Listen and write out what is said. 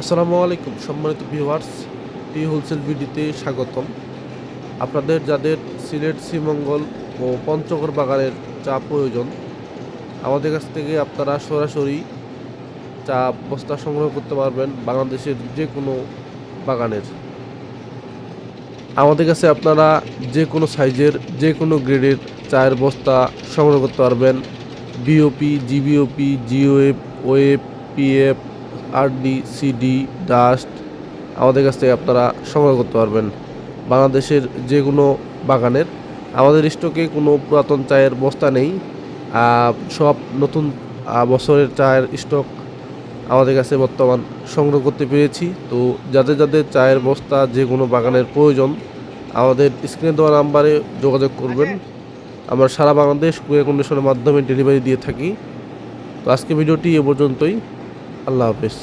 আসসালামু আলাইকুম, সম্মানিত ভিউয়ার্স টি হোলসেল ভিডিওতে স্বাগতম। আপনাদের, যাদের সিলেট, শ্রীমঙ্গল ও পঞ্চগড় বাগানের চা প্রয়োজন, আমাদের কাছ থেকে আপনারা সরাসরি চা বস্তা সংগ্রহ করতে পারবেন বাংলাদেশের যে কোনো বাগানের। আমাদের কাছে আপনারা যে কোনো সাইজের যে কোনো গ্রেডের চায়ের বস্তা সংগ্রহ করতে পারবেন। BOP GBOP GOF OF PF RD, CD, dust আমাদের কাছ থেকে আপনারা সংগ্রহ করতে পারবেন। বাংলাদেশের যে কোনো বাগানের, আমাদের স্টকে কোনো পুরাতন চায়ের বস্তা নেই। সব নতুন বছরের চায়ের স্টক আমাদের কাছে বর্তমান সংগ্রহ করতে পেরেছি। তো যাদের যাদের চায়ের বস্তা যে কোনো বাগানের প্রয়োজন, আমাদের স্ক্রিনে দেওয়া নাম্বারে যোগাযোগ করবেন। আমরা সারা বাংলাদেশ কুরিয়ার কন্ডিশনের মাধ্যমে ডেলিভারি দিয়ে থাকি। তো আজকে ভিডিওটি এ পর্যন্তই। আল্লাহ হাফেজ